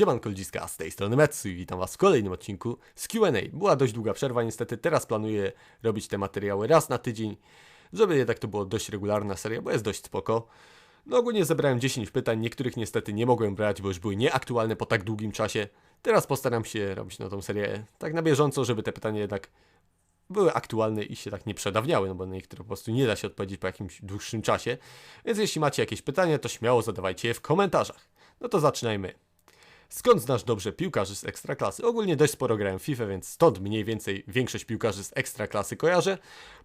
Siemanko ludziska, z tej strony Metsu i witam was w kolejnym odcinku z Q&A. Była dość długa przerwa niestety, teraz planuję robić te materiały raz na tydzień, żeby jednak to było dość regularna seria, bo jest dość spoko. No ogólnie zebrałem 10 pytań, niektórych niestety nie mogłem brać, bo już były nieaktualne po tak długim czasie. Teraz postaram się robić na tą serię tak na bieżąco, żeby te pytania jednak były aktualne i się tak nie przedawniały, no bo na niektóre po prostu nie da się odpowiedzieć po jakimś dłuższym czasie. Więc jeśli macie jakieś pytania, to śmiało zadawajcie je w komentarzach. No to zaczynajmy. Skąd znasz dobrze piłkarzy z ekstraklasy? Ogólnie dość sporo grałem w FIFA, więc stąd mniej więcej większość piłkarzy z ekstraklasy kojarzę.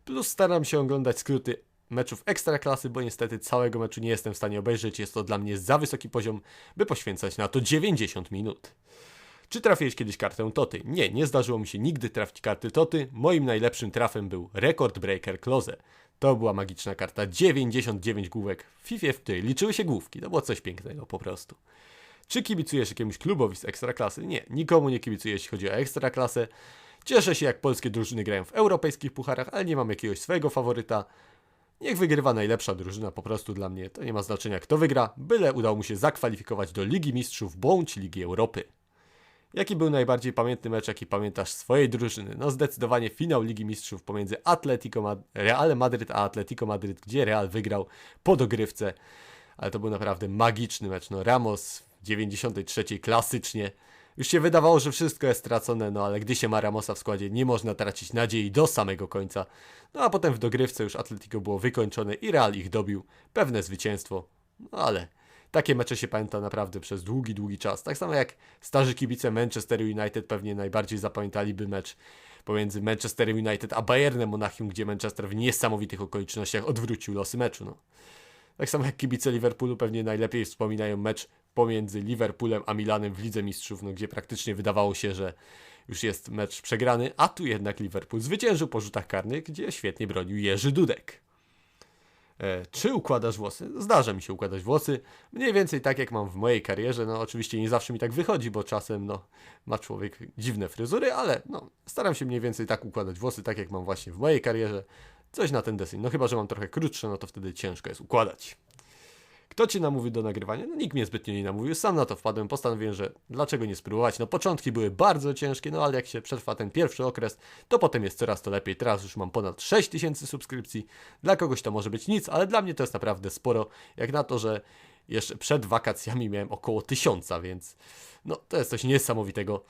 Plus staram się oglądać skróty meczów ekstraklasy, bo niestety całego meczu nie jestem w stanie obejrzeć. Jest to dla mnie za wysoki poziom, by poświęcać na to 90 minut. Czy trafiłeś kiedyś kartę Toty? Nie, nie zdarzyło mi się nigdy trafić karty Toty. Moim najlepszym trafem był Record Breaker Close. To była magiczna karta, 99 główek w FIFA, w której liczyły się główki. To było coś pięknego po prostu. Czy kibicujesz jakiemuś klubowi z ekstraklasy? Nie, nikomu nie kibicuję, jeśli chodzi o ekstraklasę. Cieszę się, jak polskie drużyny grają w europejskich pucharach, ale nie mam jakiegoś swojego faworyta. Niech wygrywa najlepsza drużyna, po prostu dla mnie to nie ma znaczenia, kto wygra, byle udało mu się zakwalifikować do Ligi Mistrzów bądź Ligi Europy. Jaki był najbardziej pamiętny mecz, jaki pamiętasz swojej drużyny? No zdecydowanie finał Ligi Mistrzów pomiędzy Atletico Mad Real Madryt a Atletico Madryt, gdzie Real wygrał po dogrywce. Ale to był naprawdę magiczny mecz. No Ramos 93 klasycznie. Już się wydawało, że wszystko jest stracone, no ale gdy się ma Ramosa w składzie, nie można tracić nadziei do samego końca. No a potem w dogrywce już Atletico było wykończone i Real ich dobił. Pewne zwycięstwo. No ale takie mecze się pamięta naprawdę przez długi, długi czas. Tak samo jak starzy kibice Manchester United pewnie najbardziej zapamiętaliby mecz pomiędzy Manchester United a Bayernem Monachium, gdzie Manchester w niesamowitych okolicznościach odwrócił losy meczu. No. Tak samo jak kibice Liverpoolu pewnie najlepiej wspominają mecz pomiędzy Liverpoolem a Milanem w Lidze Mistrzów, no, gdzie praktycznie wydawało się, że już jest mecz przegrany, a tu jednak Liverpool zwyciężył po rzutach karnych, gdzie świetnie bronił Jerzy Dudek. E, czy układasz włosy? Zdarza mi się układać włosy, mniej więcej tak jak mam w mojej karierze, no oczywiście nie zawsze mi tak wychodzi, bo czasem no ma człowiek dziwne fryzury, ale no staram się mniej więcej tak układać włosy, tak jak mam właśnie w mojej karierze, coś na ten deseń, no chyba, że mam trochę krótsze, no to wtedy ciężko jest układać. Kto ci namówił do nagrywania? No nikt mnie zbytnio nie namówił, sam na to wpadłem, postanowiłem, że dlaczego nie spróbować. No początki były bardzo ciężkie, no ale jak się przetrwa ten pierwszy okres, to potem jest coraz to lepiej. Teraz już mam ponad 6000 subskrypcji. Dla kogoś to może być nic, ale dla mnie to jest naprawdę sporo, jak na to, że jeszcze przed wakacjami miałem około 1000, więc no to jest coś niesamowitego.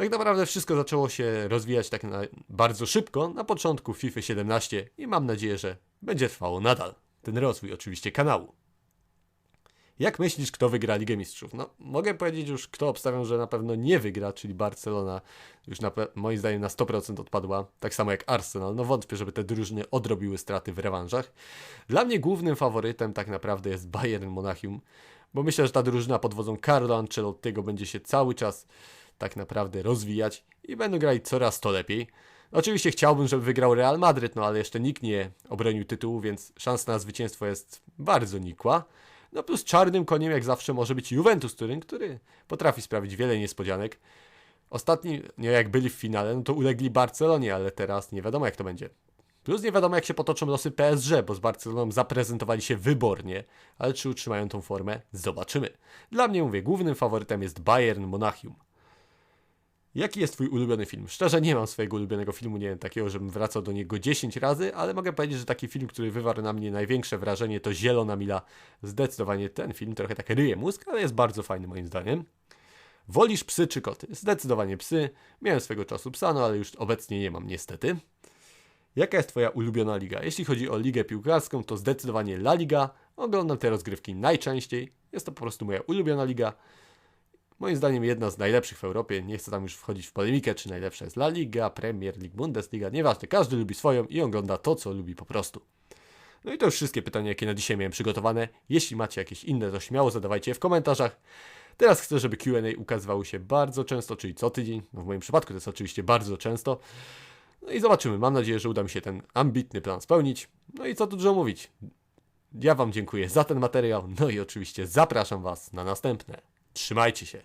Tak naprawdę wszystko zaczęło się rozwijać tak bardzo szybko na początku FIFA 17 i mam nadzieję, że będzie trwało nadal. Ten rozwój oczywiście kanału. Jak myślisz, kto wygra Ligę Mistrzów? No, mogę powiedzieć już, kto obstawiam, że na pewno nie wygra, czyli Barcelona. Już na, moim zdaniem na 100% odpadła, tak samo jak Arsenal. No wątpię, żeby te drużyny odrobiły straty w rewanżach. Dla mnie głównym faworytem tak naprawdę jest Bayern Monachium, bo myślę, że ta drużyna pod wodzą Carlo Ancelottiego będzie się cały czas tak naprawdę rozwijać i będą grać coraz to lepiej. Oczywiście chciałbym, żeby wygrał Real Madryt, no ale jeszcze nikt nie obronił tytułu, więc szansa na zwycięstwo jest bardzo nikła. No plus czarnym koniem jak zawsze może być Juventus Turyn, który potrafi sprawić wiele niespodzianek. Ostatni, nie jak byli w finale, no to ulegli Barcelonie, ale teraz nie wiadomo jak to będzie. Plus nie wiadomo jak się potoczą losy PSG, bo z Barceloną zaprezentowali się wybornie, ale czy utrzymają tą formę? Zobaczymy. Dla mnie mówię, głównym faworytem jest Bayern Monachium. Jaki jest twój ulubiony film? Szczerze nie mam swojego ulubionego filmu, nie wiem, takiego, żebym wracał do niego 10 razy, ale mogę powiedzieć, że taki film, który wywarł na mnie największe wrażenie to Zielona Mila. Zdecydowanie ten film trochę tak ryje mózg, ale jest bardzo fajny moim zdaniem. Wolisz psy czy koty? Zdecydowanie psy. Miałem swego czasu psa, no ale już obecnie nie mam niestety. Jaka jest Twoja ulubiona liga? Jeśli chodzi o ligę piłkarską, to zdecydowanie La Liga. Oglądam te rozgrywki najczęściej. Jest to po prostu moja ulubiona liga. Moim zdaniem jedna z najlepszych w Europie. Nie chcę tam już wchodzić w polemikę, czy najlepsza jest La Liga, Premier League, Bundesliga. Nieważne, każdy lubi swoją i ogląda to, co lubi po prostu. No i to już wszystkie pytania, jakie na dzisiaj miałem przygotowane. Jeśli macie jakieś inne, to śmiało zadawajcie je w komentarzach. Teraz chcę, żeby Q&A ukazywały się bardzo często, czyli co tydzień. No w moim przypadku to jest oczywiście bardzo często. No i zobaczymy. Mam nadzieję, że uda mi się ten ambitny plan spełnić. No i co tu dużo mówić. Ja Wam dziękuję za ten materiał. No i oczywiście zapraszam Was na następne. Trzymajcie się.